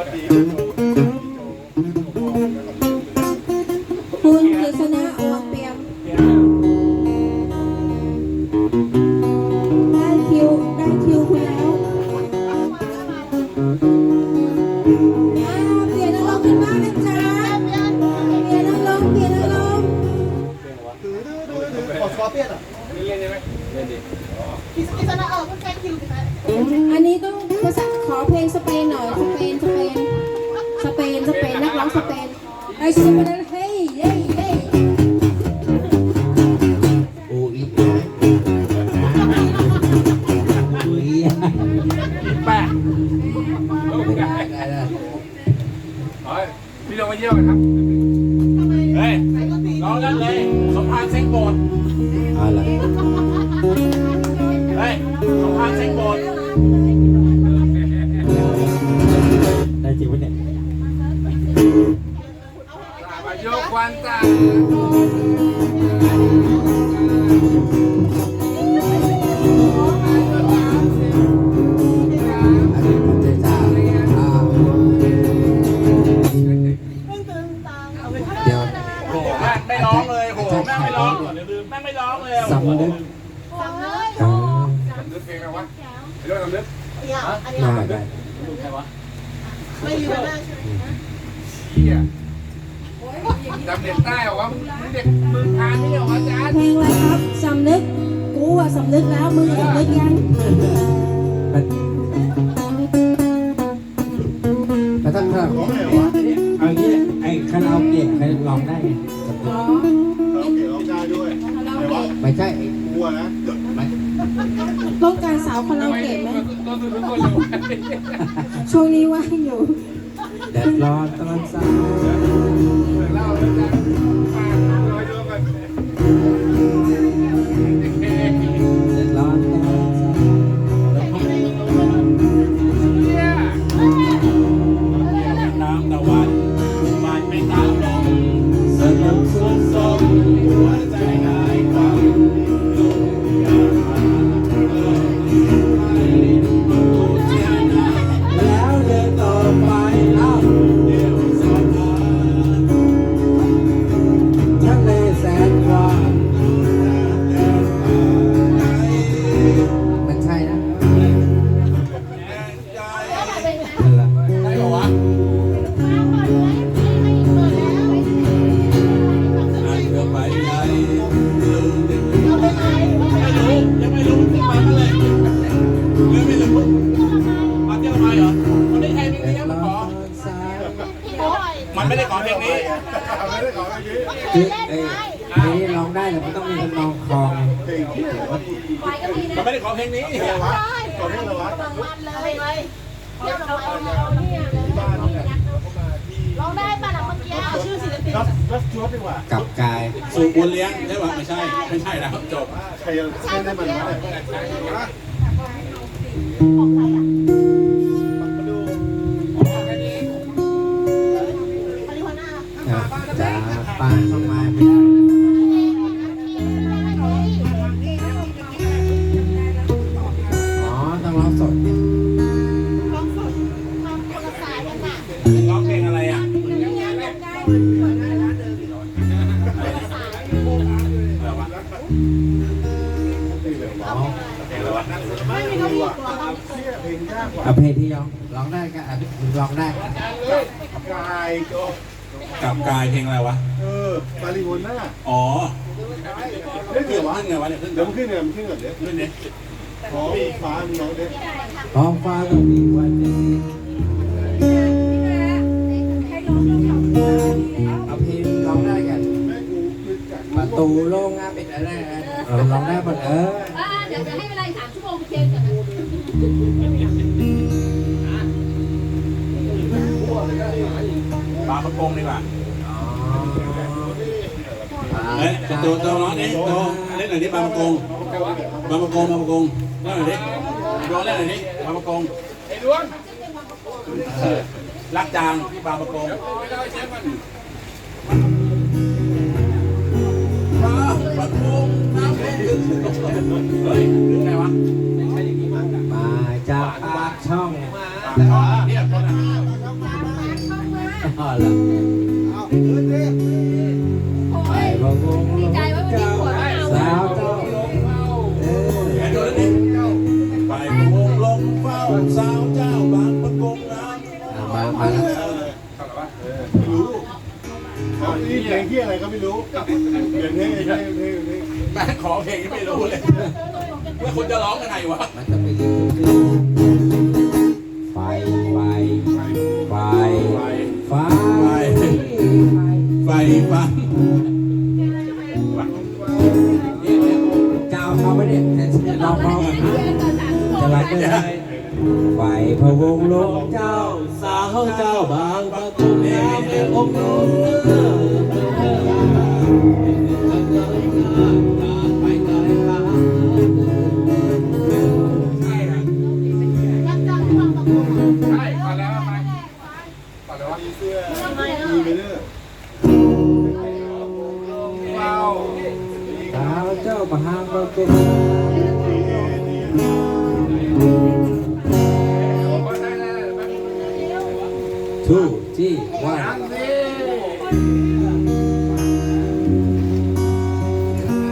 คุณ ร้องกันเลยสมพานเซ็งโบดเอาละเฮ้ยสมพานเซ็งโบดได้จริงปะเนี่ยมา เลยสำนึกฟังเลยอ่านึกเพลงอะไรวะเรื่องสำนึกอยากอันนี้ได้ได้ไม่ยืนหน้าใช่ไหมเชี่ยจำเด็กใต้เหรอวะมึงเด็กมึงทานนี่เหรอวะจารย์เพลงอะไรครับสำนึกกูอะสำนึกแล้วมึงสำนึกยังารสาวคาราโอเกะไหมต้นทุนคนเลยช่วงนี้ว่างอยู่ แดดร้อนตอนสายเล่าแล้วจ้ะ รัสรัสจวดดีกว่า กับกายสูบบุญเลี้ยงใช่ป่ะไม่ใช่ ไม่ใช่แล้วจบ ใครจะเล่นได้มันวะเนี่ยของใครอะ เอาเพลงที่ร้องร้องได้ก็อะร้องได้กายก็กับกายเพลงอะไรวะ เออมาริโฮน่าอ๋อเล่นขึ้เกี่นยววะขึ้นไงวะเนี่ยขึ้นเดี๋ยวมันขึ้นเนี่ยมันขึ้นก่อนเดี๋ยวขึ้นเนี่ยขอฟ้ามีน้องเด็กท้องฟ้าต้องมีวันนี้เอาเพลงร้องได้กันแม่กูคือจากประตูโล่งงานเป็นอะไรนะเออร้องได้หมดเออเดี๋ยวจะให้เวลาาประกงดีกว่าอ๋อเฮ้ยตัวตัวร้องนี่ตัวเล่นหน่อยดิปลาประกงปลาประกงปลาประกงเล่นหน่อยดิร้องเล่นหน่อยดิปลาประกงไอ้ดวงเออรักจางที่ปลาประกงไม่ได้เชฟมันปลาประกงน้ำแข็งเฮ้ยหรือไงวะมาจากปากช่องปลาช่อง ดินดิไปพะวงลงใจว่าวันนี้หัวไม่เอาสาวเจ้าเออแขนโดนนิดไปวงลงเฝ้าสาวเจ้าบางประกงน้ำอะมามาแล้วเข้าหรอวะเออไม่รู้เอานี่เพลงที่อะไรก็ไม่รู้เปลี่ยนเพลงเพลงเพลงเพลงแม่ขอเพลงยังไม่รู้เลยแล้วคุณจะร้องยังไงวะมันจะไปยืนขึ้น จะไรก็ไฟพะวงลงเจ้า สาวเจ้าบางประตูน้ำเป็นองค์ลงเออไปไกลลาใช่ค ว่านั่งสิ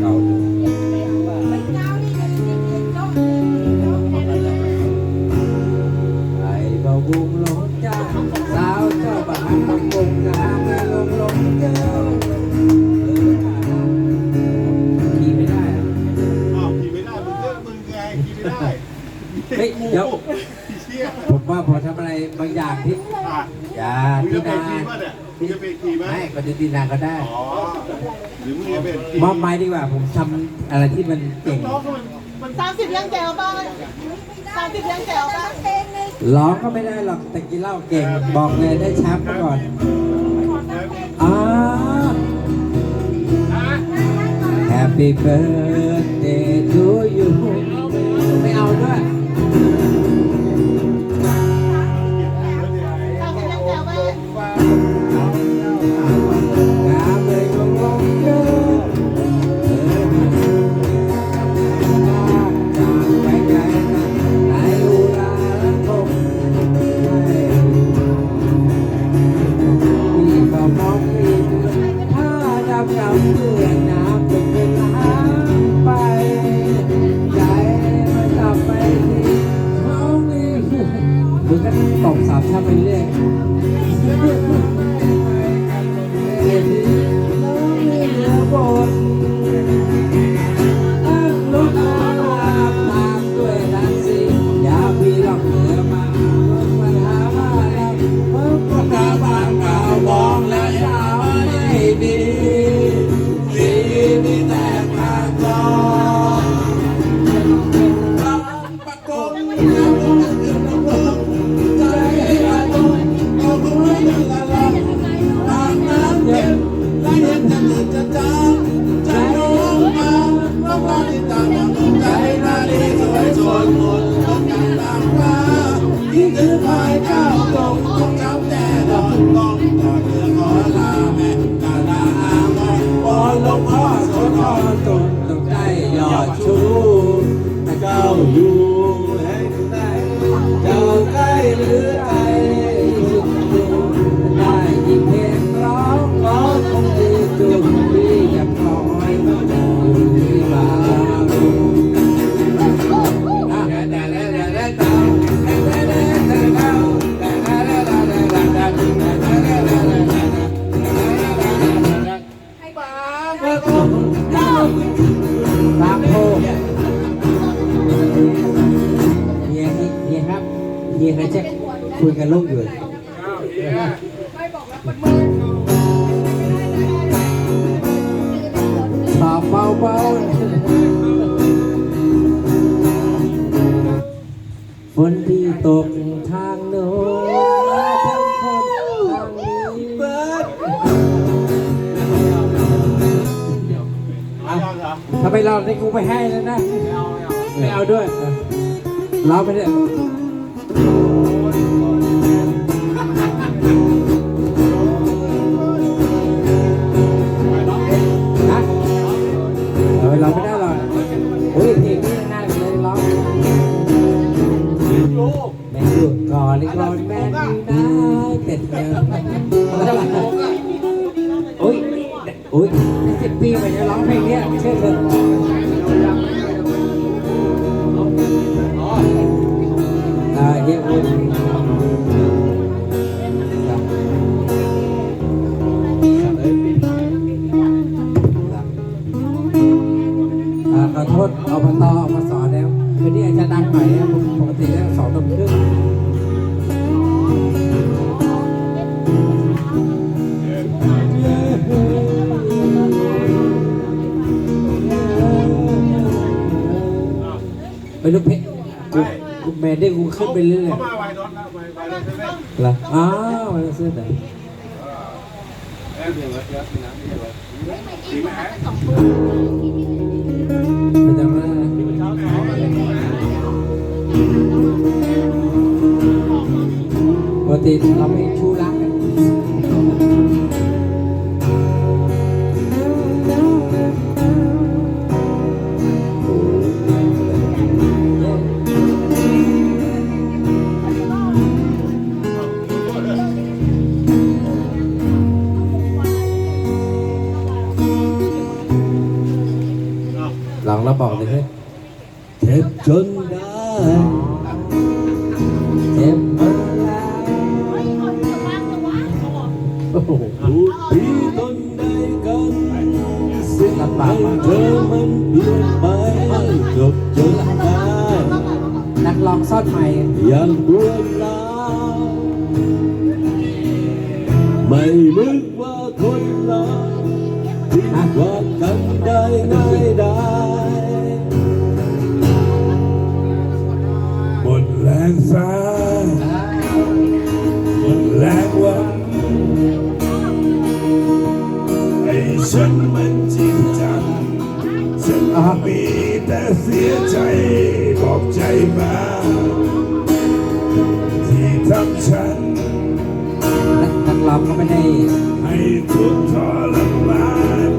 เราไอ้บาวงลงเจ้าสาวเจ้าบางประกงน้ำไม่ลงลงเจ้าเออขี่ไม่ได้อะอ้าวขี่ไม่ได้มึงเลือกมึงไงขี่ไม่ได้เฮ้ยเดี๋ยวเชี่ยผมว่าพอทำอะไรบางอย่างที่ อะอย่ามึงที่จะเป็นนาขี่ป่ะเนี่ยมึงจะเป็นขี่ไหมไม่ปฏิทินนาก็ได้ อ๋อหรือมึงจะเป็นขี่มอบไม้ดีกว่า ผมทำอะไรที่มันเก่ง น้องก็มันมันสามสิบยังแจ๋วบ้างสามสิบยังแจ๋วบ้างร้องก็ไม่ได้หรอกแต่กินเหล้าเก่ง บอกเลยได้แชมป์มาก่อนอ่า Happy birthday to you ไม่เอาด้วย doing along người. ไปลูกเพชรกูแมนได้กูขึ้นไปเรื่อยเขาแล้วไวอมาวไวเสื้อไหนอะเดี๋ยวดีไหไปจำได้ปกติเราไม่ชู้รัก มาบอกเลยครัเจ็บจนได้เจ็บมาแล้วโอ้โหที่ตนใดกันสิ่งเธอมันเปลี่ยนไปจบจนได้นักร้องซอดใหม่ยังบวม เราก็ไมในให้ทุกทรมาน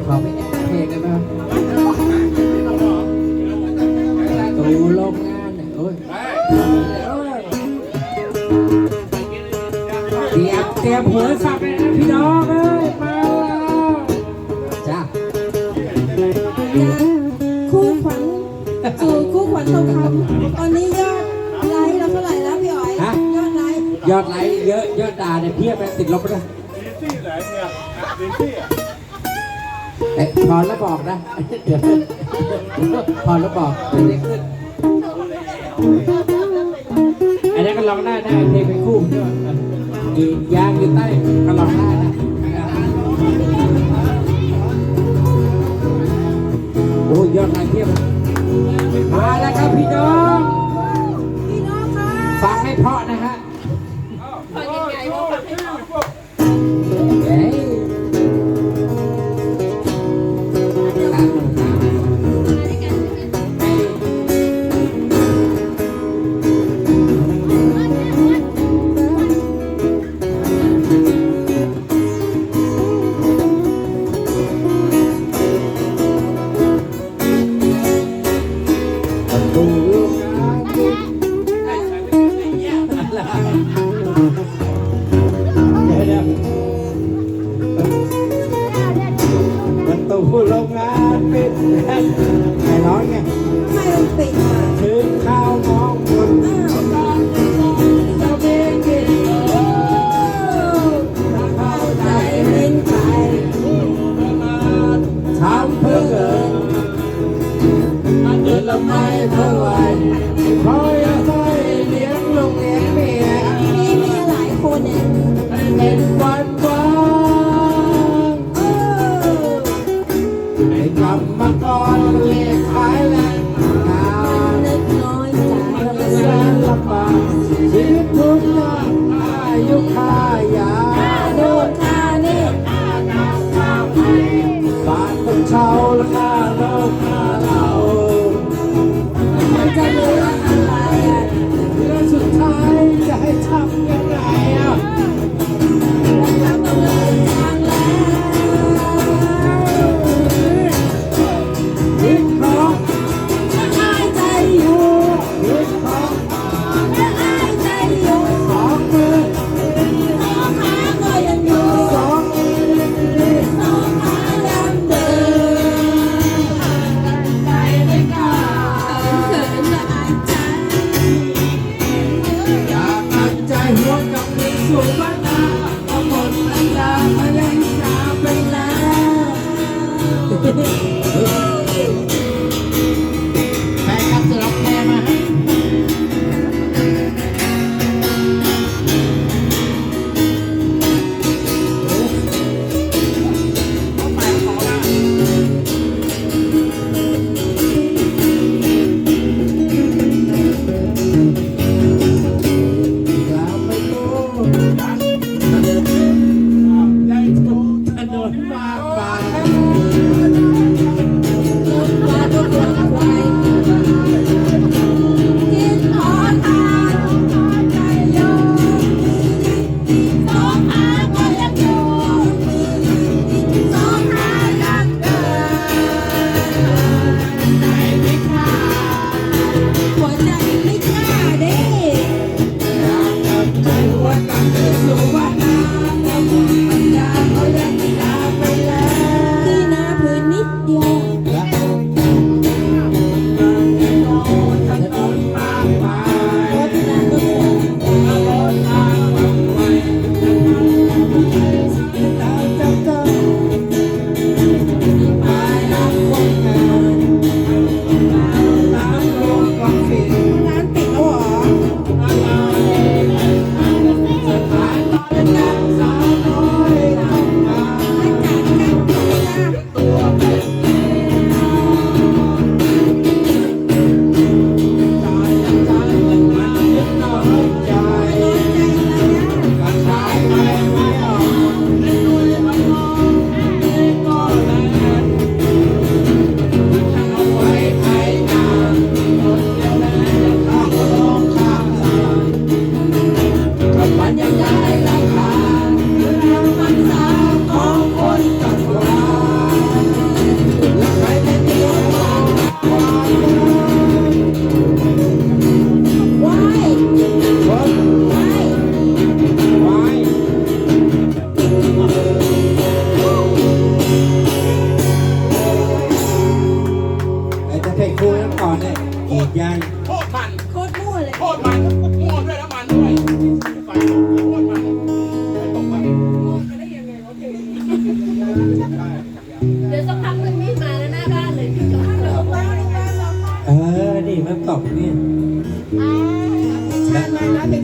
from it. นะ เดี๋ยวพอแล้วบอกอันนี้ก็ลองได้ได้เพลงเป็นคู่อีกยางอยู่ใต้ก็ลองได้นะโอ้ยอดนายเทียบมาแล้วครับพี่น้อง Take power. และสุดท้ายจะให้ทำไง Yeah.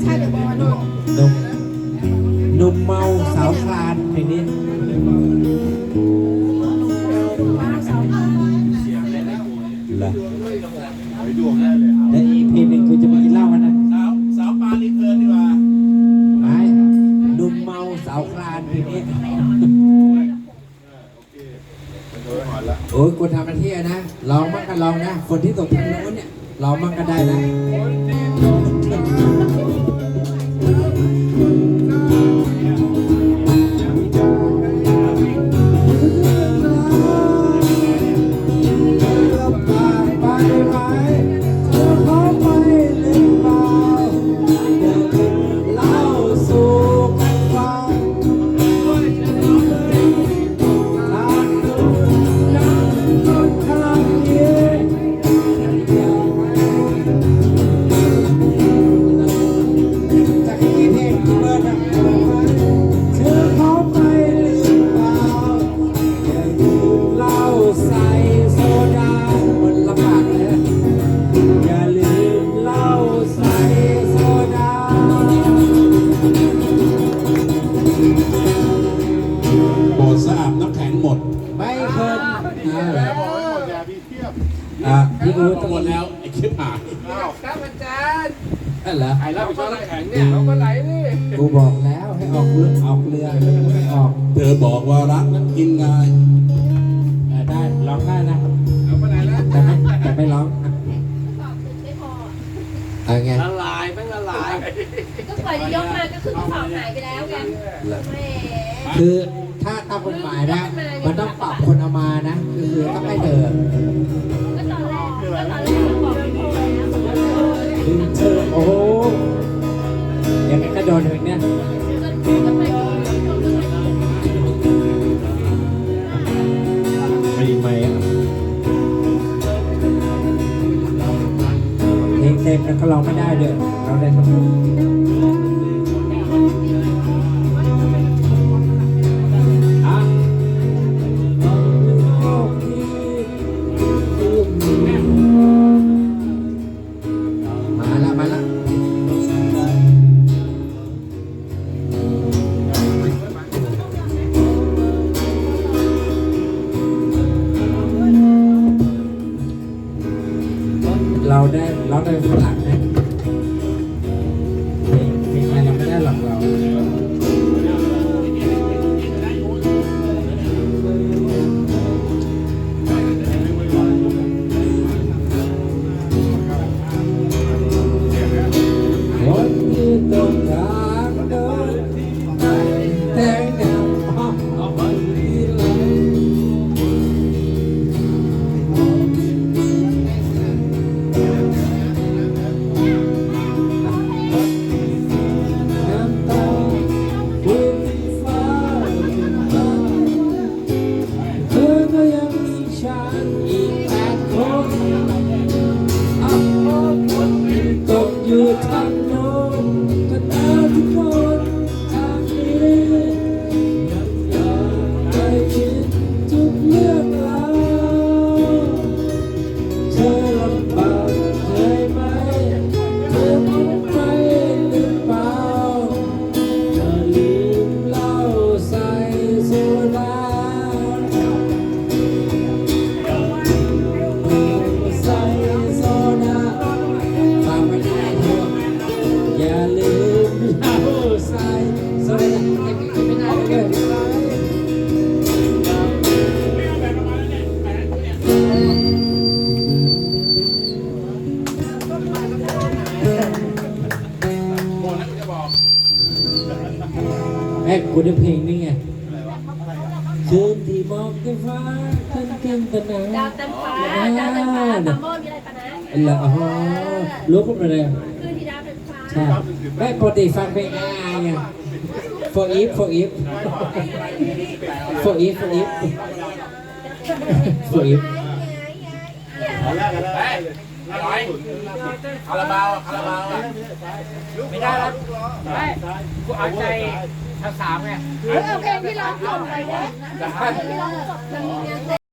หนุ่มหนุ่มเมาสาวคลานเพลงนี้เหรอไปดวงได้เลยและอีกเพลงหนึ่งกูจะไปกินเหล้ากันนะ สาวสาวปลาลีเพลินดีกว่าไม่หนุ่มเมาสาวคลานเพลงนี้โอ้ยกูทำหน้าที่นะลองมั่งกันลองนะ คนที่ตกทางโน้นเนี่ยลองมั่งก็ได้นะ เอาไงละลายไม่ละลายก็ปล่อยจะยกมาก็คือกระสอบหายไปแล้วไงเหรอแหมคือถ้าตามกฎหมายนะ มันต้องปรับคนเอามานะ คือต้องให้เดินก็ตอนแรกก็ตอนแรกเราบอกไม่พอแล้วเธอโอ้โหยังไงก็โดนถึงเนี่ย เราไม่ได้เด้อเราได้ทั้งหมด กูได้เพลงนี่ไงคืนที่มองด้วยฟ้าขึ้นขึ้นตะนาดาวเต็มฟ้าดาวเต็มฟ้าปาโมดมีอะไรปะนะเหรออ๋อรู้ขึ้นมาเลยคือที่ดาวเต็มฟ้าใช่ไม่ปกติฟังเพลงง่ายๆไง for if for if for if for if for if ตอนแรกก็ได้ร้อยคาราบาวคาราบาวอะไม่ได้แล้วไม่กูเอาใจ ภาษาไงเอาเพลงที่ร้องจบไปนะเพลงที่ร้องจบมันมีเนื้อ